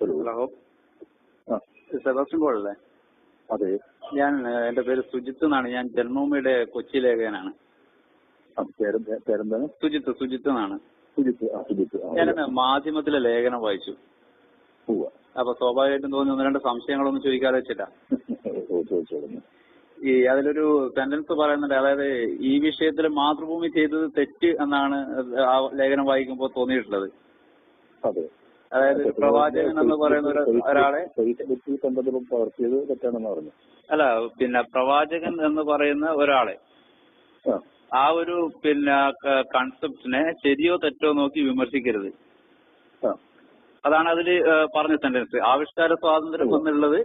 Hello. Sebastian പോളല്ലേ അല്ലേ? അതെ. ഞാൻ എന്റെ പേര് സുജിത്ത് എന്നാണ്. ഞാൻ ജന്മഭൂമിയുടെ കൊച്ചി ലേഖകനാണ്. സുജിത്ത് സുജിത്ത് എന്നാണ്. ഞാൻ മാധ്യമത്തിലെ ലേഖനം വായിച്ചു. അപ്പൊ സ്വാഭാവികമായിട്ടും തോന്നി ഒന്ന് രണ്ട് സംശയങ്ങളൊന്നും ചോദിക്കാതെ വെച്ചില്ല ഈ അതിലൊരു സെന്റൻസ് പറയുന്നുണ്ട്. അതായത് ഈ വിഷയത്തിൽ മാതൃഭൂമി ചെയ്തത് തെറ്റ് എന്നാണ് ആ ലേഖനം വായിക്കുമ്പോൾ തോന്നിയിട്ടുള്ളത്. അതെ. അതായത് പ്രവാചകൻ എന്ന് പറയുന്ന ഒരു ഒരാളെ അല്ല പിന്നെ പ്രവാചകൻ എന്ന് പറയുന്ന ഒരാളെ. ആ. ഒരു പിന്നെ കൺസെപ്റ്റിനെ ശരിയോ തെറ്റോ നോക്കി വിമർശിക്കരുത്. അതാണ് അതിൽ പറഞ്ഞ സെന്റൻസ് ആവിഷ്കാര സ്വാതന്ത്ര്യം എന്നുള്ളത്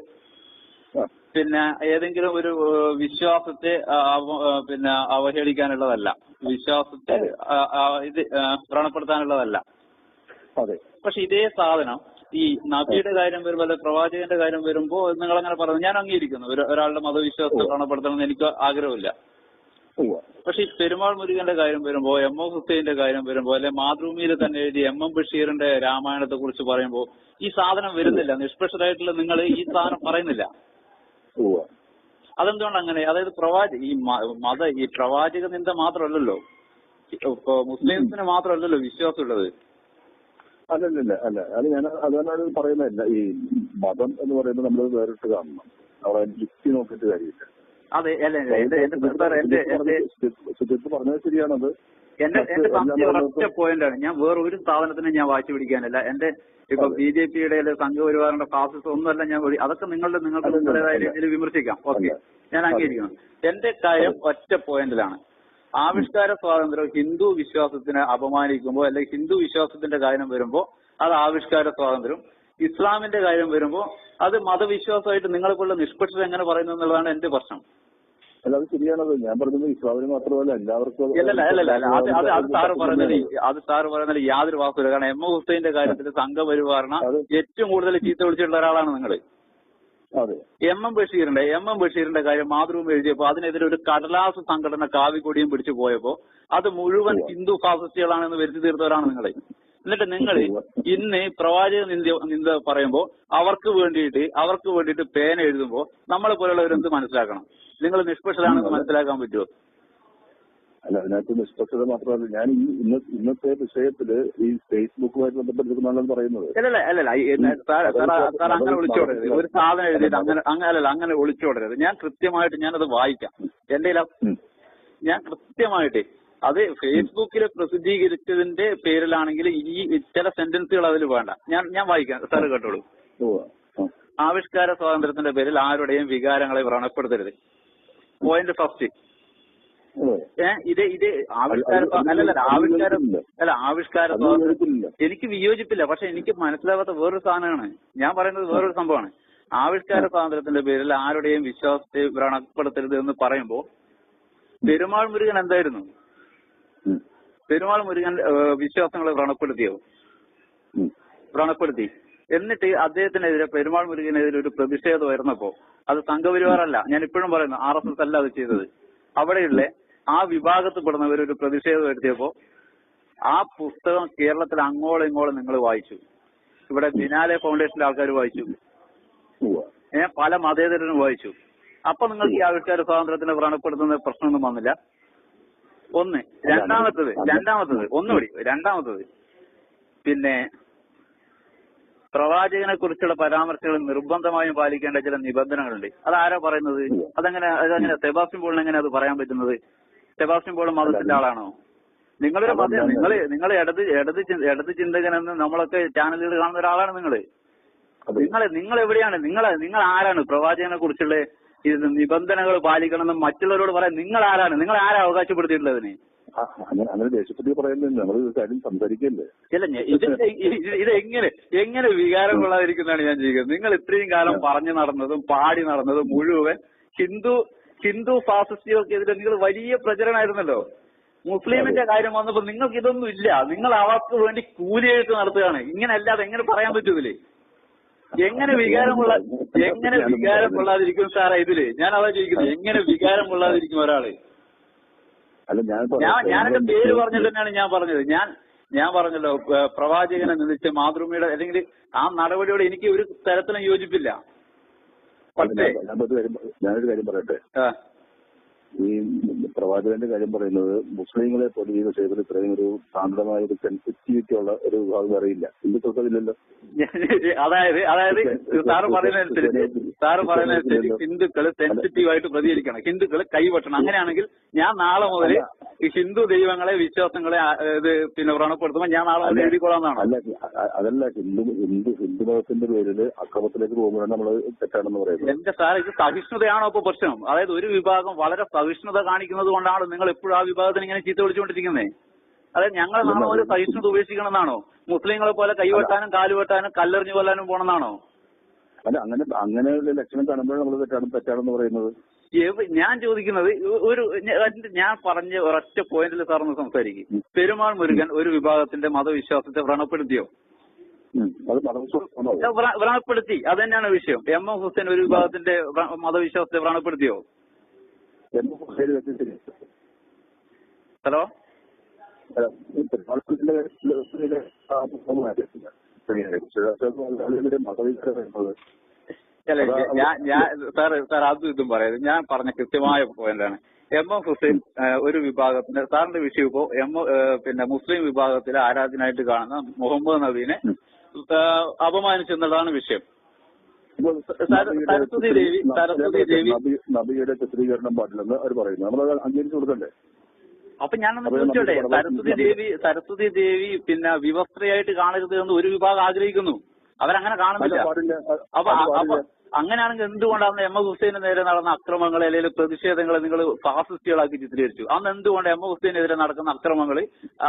പിന്നെ ഏതെങ്കിലും ഒരു വിശ്വാസത്തെ പിന്നെ അവഹേളിക്കാനുള്ളതല്ല. വിശ്വാസത്തെ ഇത് വ്രണപ്പെടുത്താനുള്ളതല്ല. പക്ഷെ ഇതേ സാധനം ഈ നബിയുടെ കാര്യം വരുമ്പോൾ അല്ലെ പ്രവാചകന്റെ കാര്യം വരുമ്പോ നിങ്ങൾ അങ്ങനെ പറഞ്ഞു ഞാൻ അംഗീകരിക്കുന്നു. ഒരാളുടെ മതവിശ്വാസത്തെ വ്രണപ്പെടുത്തണം എന്ന് എനിക്ക് ആഗ്രഹമില്ല. പക്ഷെ ഈ പെരുമാൾ മുരുകന്റെ കാര്യം വരുമ്പോ എം ഒ ഹുസൈന്റെ കാര്യം വരുമ്പോ അല്ലെ മാതൃഭൂമിയിൽ തന്നെ എഴുതി എം എം ബഷീറിന്റെ രാമായണത്തെ കുറിച്ച് പറയുമ്പോ ഈ സാധനം വരുന്നില്ല. നിഷ്പക്ഷരായിട്ടുള്ള നിങ്ങൾ ഈ സാധനം പറയുന്നില്ല. അതെന്തുകൊണ്ട് അങ്ങനെ? അതായത് പ്രവാച ഈ മത ഈ പ്രവാചക നിന്ദ മാത്രമല്ലല്ലോ. ഇപ്പൊ മുസ്ലിംസിന് മാത്രമല്ലല്ലോ വിശ്വാസമുള്ളത്. അല്ലല്ല അല്ല. അത് ഞാൻ അതാണ് പറയുന്നതല്ല ഈ മതം എന്ന് പറയുന്നത് നമ്മൾ വേറിട്ട് കാണണം. അവിടെ യുക്തി നോക്കിയിട്ട് കാര്യമില്ല. അതെ അല്ല എന്റെ എന്റെ സാർ എന്റെ എന്റെ സുജിത്ത് പറഞ്ഞത് ശരിയാണത്. എന്റെ എന്റെ സംശയം ഒരൊറ്റ പോയിന്റാണ് ഞാൻ വേറെ ഒരു സ്ഥാപനത്തിനെ ഞാൻ വാശി പിടിക്കാനല്ല. എന്റെ ഇപ്പൊ ബി ജെ പിയുടെ സംഘപരിവാറിന്റെ ഫാസിസം ഒന്നുമല്ല ഞാൻ അതൊക്കെ നിങ്ങളുടെ നിങ്ങൾക്ക് നിങ്ങളുടേതായ. രീതിയിൽ വിമർശിക്കാം. ഓക്കെ. ഞാൻ അംഗീകരിക്കുന്നു. എന്റെ കാര്യം ഒറ്റ പോയിന്റിലാണ് ആവിഷ്കാര സ്വാതന്ത്ര്യം ഹിന്ദു വിശ്വാസത്തിനെ അപമാനിക്കുമ്പോൾ അല്ലെങ്കിൽ ഹിന്ദു വിശ്വാസത്തിന്റെ കാര്യം വരുമ്പോൾ അത് ആവിഷ്കാര സ്വാതന്ത്ര്യം. ഇസ്ലാമിന്റെ കാര്യം വരുമ്പോൾ അത് മതവിശ്വാസമായിട്ട് നിങ്ങൾക്കുള്ള നിഷ്പക്ഷത എങ്ങനെ പറയുന്നു എന്നുള്ളതാണ് എന്റെ പ്രശ്നം. അല്ല അത് ശരിയാണത് ഞാൻ പറഞ്ഞത് ഇസ്ലാമിന് മാത്രമല്ല എല്ലാവർക്കും അത് സാറ് പറഞ്ഞത് അത് സാറ് പറയുന്നതിൽ യാതൊരു വാക്കുമില്ല. കാരണം എം എ ഹുസൈന്റെ കാര്യത്തിൽ സംഘപരിവാറിന അത് ഏറ്റവും കൂടുതൽ ചീത്ത വിളിച്ചിട്ടുള്ള ഒരാളാണ് നിങ്ങൾ എം എം ബഷീറിന്റെ എം എം ബഷീറിന്റെ കാര്യം മാതൃഭൂമി എഴുതിയപ്പോ അതിനെതിരെ ഒരു കടലാസ് സംഘടന കാവിക്കൊടിയും പിടിച്ചു പോയപ്പോ അത് മുഴുവൻ ഹിന്ദു ഫാസിസ്റ്റുകളാണെന്ന് വരുത്തി തീർത്തവരാണ് നിങ്ങളെ. എന്നിട്ട് നിങ്ങൾ ഇന്ന് പ്രവാചക നിന്ദ നിന്ദ പറയുമ്പോൾ അവർക്ക് വേണ്ടിയിട്ട് അവർക്ക് വേണ്ടിയിട്ട് പേന എഴുതുമ്പോൾ നമ്മളെ പോലുള്ളവരെന്ത് മനസ്സിലാക്കണം? നിങ്ങൾ നിഷ്പക്ഷരാണെന്ന് മനസ്സിലാക്കാൻ പറ്റുമോ അല്ല അതിനകത്ത് നിഷ്പക്ഷത മാത്രമല്ല. ഞാൻ ഈ ഇന്ന ഇന്നത്തെ വിഷയത്തിൽ ഈ ഫേസ്ബുക്കുമായിട്ട് ബന്ധപ്പെട്ടിരിക്കുന്നതാണ് പറയുന്നത്. അല്ലല്ല. അല്ലല്ല സാർ അങ്ങനെ വിളിച്ചോടരുത് ഒരു സാധനം എഴുതിയിട്ട് അങ്ങനെ അല്ലല്ല അങ്ങനെ വിളിച്ചോടരുത് ഞാൻ കൃത്യമായിട്ട് ഞാനത് വായിക്കാം. എന്റെ. ഞാൻ കൃത്യമായിട്ട് അത് ഫേസ്ബുക്കിൽ പ്രസിദ്ധീകരിച്ചതിന്റെ പേരിലാണെങ്കിൽ ഈ ചില സെന്റൻസുകൾ അതിൽ വേണ്ട. ഞാൻ ഞാൻ വായിക്കാം. സാറ് കേട്ടോളൂ. ആവിഷ്കാര സ്വാതന്ത്ര്യത്തിന്റെ പേരിൽ ആരുടെയും വികാരങ്ങളെ വ്രണപ്പെടുത്തരുത്. Point first. ഏഹ് ഇത് ഇത് ആവിഷ്കാര അല്ലല്ല ആവിഷ്കാരം. അല്ല ആവിഷ്കാര. എനിക്ക് വിയോജിപ്പില്ല പക്ഷെ എനിക്ക് മനസ്സിലാവാത്ത വേറൊരു സാധനമാണ്. ഞാൻ പറയുന്നത് വേറൊരു സംഭവമാണ്. ആവിഷ്കാര സ്വാതന്ത്ര്യത്തിന്റെ പേരിൽ ആരുടെയും വിശ്വാസത്തെ വ്രണപ്പെടുത്തരുത് എന്ന് പറയുമ്പോൾ പെരുമാൾ മുരുകൻ എന്തായിരുന്നു. പെരുമാൾ മുരുകൻ വിശ്വാസങ്ങളെ വ്രണപ്പെടുത്തിയോ. വ്രണപ്പെടുത്തി. എന്നിട്ട് അദ്ദേഹത്തിനെതിരെ പെരുമാൾ മുരുകനെതിരെ ഒരു പ്രതിഷേധം ഉയർന്നപ്പോ അത് സംഘപരിവാറല്ല. ഞാൻ ഇപ്പോഴും പറയുന്നു ആർ എസ് എസ് അല്ല അത് ചെയ്തത്. അവിടെയുള്ള ആ വിഭാഗത്തിൽപ്പെടുന്നവർ ഒരു പ്രതിഷേധം ഉയർത്തിയപ്പോ ആ പുസ്തകം കേരളത്തിൽ അങ്ങോളം ഇങ്ങോളം നിങ്ങൾ വായിച്ചു. ഇവിടെ ബിനാലെ ഫൗണ്ടേഷനിലെ ആൾക്കാർ വായിച്ചു. ഏഹ് പല മതേതരനും വായിച്ചു. അപ്പൊ നിങ്ങൾക്ക് ഈ ആവിഷ്കാര സ്വാതന്ത്ര്യത്തിനെ വ്രണപ്പെടുത്തുന്ന പ്രശ്നമൊന്നും വന്നില്ല. ഒന്ന്. രണ്ടാമത്തത് രണ്ടാമത്തത് ഒന്നുകൂടി രണ്ടാമത്തത്. പിന്നെ പ്രവാചകനെ കുറിച്ചുള്ള പരാമർശങ്ങൾ നിർബന്ധമായും പാലിക്കേണ്ട ചില നിബന്ധനകളുണ്ട്. അത് ആരാ പറയുന്നത് അതെങ്ങനെ അതെങ്ങനെ തെബാസിൻ പോളിന് എങ്ങനെ അത് പറയാൻ പറ്റുന്നത്? സെബാസ്റ്റ്യൻ പോൾ മതത്തിന്റെ ആളാണോ? നിങ്ങളൊരു മതം നിങ്ങൾ നിങ്ങൾ ഇടത് ഇടത് ഇടത് ചിന്തകനെന്ന് നമ്മളൊക്കെ ചാനലുകൾ കാണുന്ന ഒരാളാണ് നിങ്ങൾ. നിങ്ങൾ നിങ്ങൾ എവിടെയാണ്? നിങ്ങൾ നിങ്ങൾ ആരാണ്? പ്രവാചകനെ കുറിച്ചുള്ള ഇത് നിബന്ധനകൾ പാലിക്കണമെന്ന് മറ്റുള്ളവരോട് പറയാൻ നിങ്ങൾ ആരാണ്? നിങ്ങൾ ആരാ അവകാശപ്പെടുത്തിയിട്ടുള്ളത് അതിന് ആ, അങ്ങനെ ദേശപ്പറ്റി പറയുന്നില്ല. നമ്മൾ കാര്യം സംസാരിക്കല്ലേ? ഇല്ല ഇത് എങ്ങനെ എങ്ങനെ വികാരം കൊള്ളാതിരിക്കുന്നതാണ് ഞാൻ ചെയ്യുന്നത്. നിങ്ങൾ ഇത്രയും കാലം പറഞ്ഞു നടന്നതും പാടി നടന്നതും മുഴുവൻ ഹിന്ദു ഹിന്ദു ഫാസിസ്റ്റുകൾക്കെതിരെ നിങ്ങൾ വലിയ പ്രചരണമായിരുന്നല്ലോ മുസ്ലിമിന്റെ കാര്യം വന്നപ്പോ നിങ്ങൾക്ക് ഇതൊന്നും ഇല്ല. നിങ്ങൾ അവർക്ക് വേണ്ടി കൂലിയെഴുത്ത് നടത്തുകയാണ്. ഇങ്ങനെ അല്ലാതെ എങ്ങനെ പറയാൻ പറ്റൂലേ എങ്ങനെ വികാരം കൊള്ളാ എങ്ങനെ വികാരം കൊള്ളാതിരിക്കും സാറേ ഇതിൽ? ഞാൻ അതാ ചോദിക്കുന്നത്. എങ്ങനെ വികാരം കൊള്ളാതിരിക്കും ഒരാൾ ഞാൻ എന്റെ പേര് പറഞ്ഞിട്ട് തന്നെയാണ് ഞാൻ പറഞ്ഞത്. ഞാൻ ഞാൻ പറഞ്ഞല്ലോ പ്രവാചകനെ നിന്നിച്ച് മാതൃഭൂമിയുടെ അല്ലെങ്കിൽ ആ നടപടിയോട് എനിക്ക് ഒരു തരത്തിലും യോജിപ്പില്ല. ഞാനൊരു കാര്യം ഞാനൊരു കാര്യം പറയട്ടെ? ഈ പ്രവാചകന്റെ കാര്യം പറയുന്നത് മുസ്ലിങ്ങളെ പോലെ ഈ വിഷയത്തിൽ ഇത്രയും ഒരു സാന്ദ്രമായ ഒരു സെൻസിറ്റിവിറ്റി ഉള്ള ഒരു വിഭാഗം അറിയില്ല. ഹിന്ദുക്കൾക്ക് അതില്ലല്ലോ അതായത് അതായത് സാറ് പറയുന്നതനുസരിച്ച് സാറ് പറയുന്നതനുസരിച്ച് ഹിന്ദുക്കൾ സെൻസിറ്റീവ് ആയിട്ട് പ്രതികരിക്കണം. ഹിന്ദുക്കൾ കൈവെട്ടണം. അങ്ങനെയാണെങ്കിൽ ഞാൻ നാളെ മുതൽ ഈ ഹിന്ദു ദൈവങ്ങളെ വിശ്വാസങ്ങളെ ഇത് പിന്നെ വ്രണപ്പെടുത്തുമ്പോൾ ഞാൻ നാളെ മുതൽ എഴുതിക്കൊള്ളാന്നാണോ അല്ല അതല്ല ഹിന്ദു ഹിന്ദു ഹിന്ദു മതത്തിന്റെ പേരിൽ അക്രമത്തിലേക്ക് പോകുമ്പോഴാണ് നമ്മൾ തെറ്റാണെന്ന് പറയുന്നത്. എന്റെ സാർ ഇത് സഹിഷ്ണുതയാണോ ഇപ്പൊ പ്രശ്നം? അതായത് ഒരു വിഭാഗം വളരെ സഹിഷ്ണുത കാണിക്കുന്നത് കൊണ്ടാണ് നിങ്ങൾ എപ്പോഴും ആ വിഭാഗത്തിന് ഇങ്ങനെ ചീത്ത വിളിച്ചുകൊണ്ടിരിക്കുന്നത് അതായത് ഞങ്ങൾ നാളെ ഒരു സഹിഷ്ണുത ഉപേക്ഷിക്കണം എന്നാണോ മുസ്ലിങ്ങളെ പോലെ കൈവെട്ടാനും കാലുവെട്ടാനും കല്ലെറിഞ്ഞു കൊല്ലാനും പോണെന്നാണോ? അല്ല അങ്ങനെ അങ്ങനെ ഒരു ലക്ഷണം കാണുമ്പോഴാണ് നമ്മൾ തെറ്റാണ് തെറ്റാണെന്ന് പറയുന്നത്. ഞാൻ ചോദിക്കുന്നത് ഒരു ഞാൻ പറഞ്ഞ ഒരൊറ്റ പോയിന്റിൽ സാറൊന്ന് സംസാരിക്കും. പെരുമാൾ മുരുകൻ ഒരു വിഭാഗത്തിന്റെ മതവിശ്വാസത്തെ വ്രണപ്പെടുത്തിയോ? വ്രണപ്പെടുത്തി. അത് തന്നെയാണ് വിഷയം. എം എം ഹുസൈൻ ഒരു വിഭാഗത്തിന്റെ മതവിശ്വാസത്തെ വ്രണപ്പെടുത്തിയോ. ഹലോ? അല്ല, ഞാൻ ഞാൻ സാർ സാർ അതും ഇതും പറയാം ഞാൻ പറഞ്ഞ കൃത്യമായ പോയിന്റാണ് എം എം ഹുസൈൻ ഒരു വിഭാഗത്തിന്റെ സാറിന്റെ വിഷയം ഇപ്പോ എം പിന്നെ മുസ്ലിം വിഭാഗത്തിലെ ആരാധനായിട്ട് കാണുന്ന മുഹമ്മദ് നബീനെ അപമാനിച്ചെന്നുള്ളതാണ് വിഷയം. നബിയുടെ ചിത്രീകരണം പാടില്ലെന്ന് അവർ പറയുന്നു. നമ്മളത് അംഗീകരിച്ചു കൊടുക്കണ്ടേ? അപ്പൊ ഞാനൊന്ന് ചോദിച്ചോട്ടെ? സരസ്വതി ദേവി സരസ്വതി ദേവി പിന്നെ വിവസ്ത്രയായിട്ട് കാണരുത് എന്ന് ഒരു വിഭാഗം ആഗ്രഹിക്കുന്നു. അവരങ്ങനെ കാണുന്നില്ല. അപ്പൊ അപ്പൊ അങ്ങനെയാണെങ്കിൽ എന്തുകൊണ്ടാണ് എം എ ഹുസൈന് നേരെ നടന്ന അക്രമങ്ങൾ അല്ലെങ്കിൽ പ്രതിഷേധങ്ങൾ നിങ്ങൾ ഫാസിസ്റ്റുകളാക്കി ചിത്രീകരിച്ചു? അന്ന് എന്തുകൊണ്ട് എം എ ഹുസൈനെതിരെ നടക്കുന്ന അക്രമങ്ങൾ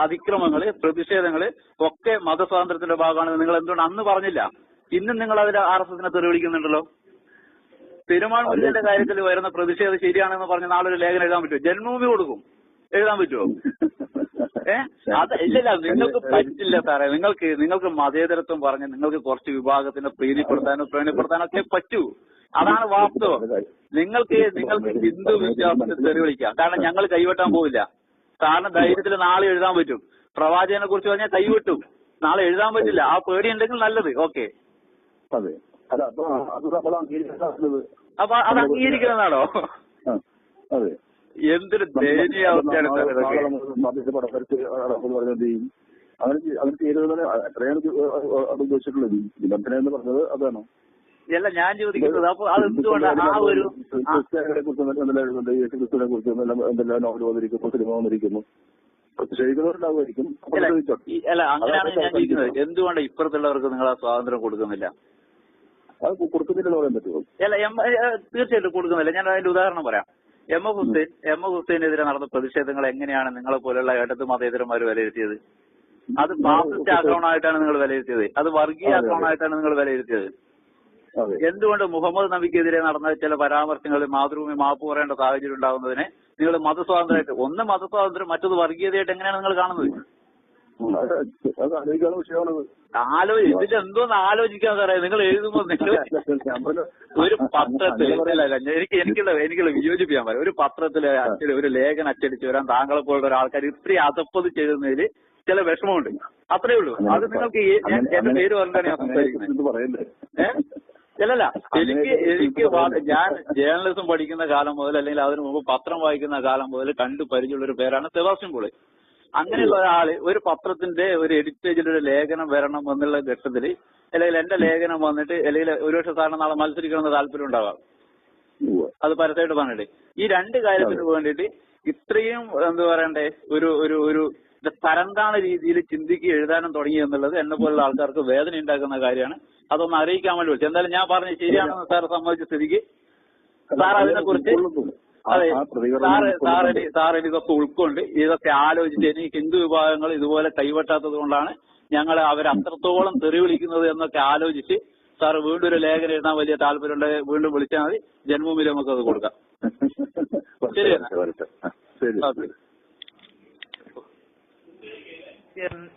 അതിക്രമങ്ങൾ പ്രതിഷേധങ്ങൾ ഒക്കെ മതസ്വാതന്ത്ര്യത്തിന്റെ ഭാഗമാണെന്ന് നിങ്ങൾ എന്തുകൊണ്ട് അന്ന് പറഞ്ഞില്ല? ഇന്നും നിങ്ങൾ അതിൽ ആർ എസ് എസിനെ തെറിവിളിക്കുന്നുണ്ടല്ലോ പെരുമാൾ മുരുകന്റെ കാര്യത്തിൽ വരുന്ന പ്രതിഷേധം ശരിയാണെന്ന് പറഞ്ഞ നാളെ ഒരു ലേഖനം എഴുതാൻ പറ്റുമോ? ജന്മഭൂമി കൊടുക്കും. എഴുതാൻ പറ്റുമോ? ഏഹ് അത് ഇല്ല നിങ്ങൾക്ക് പറ്റില്ല സാറേ. നിങ്ങൾക്ക് നിങ്ങൾക്ക് മതേതരത്വം പറഞ്ഞ് നിങ്ങൾക്ക് കുറച്ച് വിഭാഗത്തിനെ പ്രീതിപ്പെടുത്താനോ പ്രേണിപ്പെടുത്താനോ ഒക്കെ പറ്റൂ. അതാണ് വാസ്തവം. നിങ്ങൾക്ക് നിങ്ങൾക്ക് ഹിന്ദു വിശ്വാസത്തെ തെറിവിളിക്കാം കാരണം ഞങ്ങൾ കൈവെട്ടാൻ പോവില്ല. സാറിന് ധൈര്യത്തിൽ നാളെ എഴുതാൻ പറ്റും. പ്രവാചകനെ കുറിച്ച് പറഞ്ഞാൽ കൈവിട്ടും. നാളെ എഴുതാൻ പറ്റില്ല. ആ പേടി ഉണ്ടെങ്കിൽ നല്ലത്. ഓക്കെ. അതെ. അല്ല അപ്പൊ അത് നമ്മൾ അംഗീകരിക്കുന്നത് അപ്പൊ അത് അംഗീകരിക്കുന്നതാണോ? അതെ. എന്തൊരു ദയനീയ അവസ്ഥയാണ് പറഞ്ഞത് അങ്ങനെ അങ്ങനെ ചെയ്തത് എത്രയാണ് ഉദ്ദേശിച്ചിട്ടുള്ളത്. നിബന്ധന എന്ന് പറഞ്ഞത് അതാണ്. അല്ല ഞാൻ ചോദിക്കുന്നത് അപ്പൊ അത് എന്തുകൊണ്ടാണ് ആ ഒരു ആ ക്രിസ്ത്യാനികളെ കുറിച്ച് എന്തെല്ലാം എഴുതുന്നുണ്ട് യേശു ക്രിസ്തുവിനെ കുറിച്ച് എന്തെല്ലാം എന്തെല്ലാം നോവൽ വന്നിരിക്കുന്നു സിനിമ വന്നിരിക്കുന്നു? പ്രതിഷേധിക്കുന്നവരുണ്ടാവുമായിരിക്കും അല്ല, അങ്ങനെയാണ് ഞാൻ ചോദിക്കുന്നത്. എന്തുകൊണ്ട് ഇപ്പുറത്തുള്ളവർക്ക് നിങ്ങൾ ആ സ്വാതന്ത്ര്യം കൊടുക്കുന്നില്ല? അത് കൊടുക്കുന്നില്ലെന്ന് പറയാൻ പറ്റുമോ? അല്ല എം തീർച്ചയായിട്ടും കൊടുക്കുന്നില്ല. ഞാൻ അതിന്റെ ഉദാഹരണം പറയാം. M A Hussain M A ഹുസൈനെതിരെ നടന്ന പ്രതിഷേധങ്ങൾ എങ്ങനെയാണ് നിങ്ങളെ പോലുള്ള ഇടത് മതേതരന്മാർ വിലയിരുത്തിയത്? അത് ഫാസിസ്റ്റ് ആക്രമണമായിട്ടാണ് നിങ്ങൾ വിലയിരുത്തിയത്. അത് വർഗീയ ആക്രമണമായിട്ടാണ് നിങ്ങൾ വിലയിരുത്തിയത്. എന്തുകൊണ്ട് മുഹമ്മദ് നബിക്കെതിരെ നടന്ന ചില പരാമർശങ്ങളിൽ മാതൃഭൂമി മാപ്പ് പറയേണ്ട സാഹചര്യം ഉണ്ടാകുന്നതിനെ നിങ്ങൾ മതസ്വാതന്ത്ര്യമായിട്ട് ഒന്ന് മതസ്വാതന്ത്ര്യം മറ്റത് വർഗീയതയായിട്ട് എങ്ങനെയാണ് നിങ്ങൾ കാണുന്നത്? ആലോ ഇതിൽ എന്തോന്ന് ആലോചിക്കാൻ സാറേ നിങ്ങൾ എഴുതുമ്പോൾ നിങ്ങൾ ഒരു പത്രത്തിൽ അല്ല എനിക്ക് എനിക്കുള്ള എനിക്കുള്ള വിയോജിപ്പിക്കാൻ പറയാം. ഒരു പത്രത്തിൽ അച്ചടി ഒരു ലേഖനം അച്ചടിച്ച് വരാൻ താങ്കളെ പോലുള്ള ഒരാൾക്കാർ ഇത്രയും അതപ്പത് ചെയ്യുന്നതിൽ ചില വിഷമമുണ്ട്. അത്രേ ഉള്ളൂ. അത് നിങ്ങൾക്ക് എന്റെ പേര് പറഞ്ഞാണ് ഞാൻ സംസാരിക്കുന്നത്. ഏഹ് അല്ലല്ല എനിക്ക് എനിക്ക് ഞാൻ ജേർണലിസം പഠിക്കുന്ന കാലം മുതൽ അല്ലെങ്കിൽ അതിനു മുമ്പ് പത്രം വായിക്കുന്ന കാലം മുതൽ കണ്ടു പരിചയമുള്ള ഒരു പേരാണ് സെബാസ്റ്റ്യൻ പോളി. അങ്ങനെയുള്ള ഒരാൾ ഒരു പത്രത്തിന്റെ ഒരു എഡിറ്റേജിൽ ഒരു ലേഖനം വരണം എന്നുള്ള ഘട്ടത്തിൽ അല്ലെങ്കിൽ എന്റെ ലേഖനം വന്നിട്ട് അല്ലെങ്കിൽ ഒരുപക്ഷെ സാറിന് നാളെ മത്സരിക്കണമെന്ന് താല്പര്യം ഉണ്ടാവാം. അത് പരസ്യമായിട്ട് പറഞ്ഞിട്ട്. ഈ രണ്ട് കാര്യത്തിന് വേണ്ടിയിട്ട് ഇത്രയും എന്താ പറയണ്ടേ? ഒരു ഒരു ഒരു തരംതാണ രീതിയിൽ ചിന്തിക്കുക എഴുതാനും തുടങ്ങി എന്നുള്ളത് എന്നെ പോലുള്ള ആൾക്കാർക്ക് വേദന ഉണ്ടാക്കുന്ന കാര്യമാണ്. അതൊന്ന് അറിയിക്കാൻ വേണ്ടി വിളിച്ചു എന്തായാലും ഞാൻ പറഞ്ഞ ശരിയാണെന്ന് സാർ സമ്മതിച്ച സ്ഥിതിക്ക് സാർ അതിനെ കുറിച്ച് അതെ. സാറ് സാറിന് സാറിന് ഇതൊക്കെ ഉൾക്കൊണ്ട് ഇതൊക്കെ ആലോചിച്ച് എനിക്ക് ഹിന്ദു വിഭാഗങ്ങൾ ഇതുപോലെ കൈവെട്ടാത്തത് കൊണ്ടാണ് ഞങ്ങൾ അവരെ അത്രത്തോളം തെറി വിളിക്കുന്നത് എന്നൊക്കെ ആലോചിച്ച് സാർ വീണ്ടും ഒരു ലേഖനം എഴുതാൻ വലിയ താല്പര്യമുണ്ട് വീണ്ടും വിളിച്ചാൽ മതി. ജന്മഭൂമിയിൽ നമുക്ക് അത് കൊടുക്കാം ശരി. ശരി. ഓക്കെ. എൻ-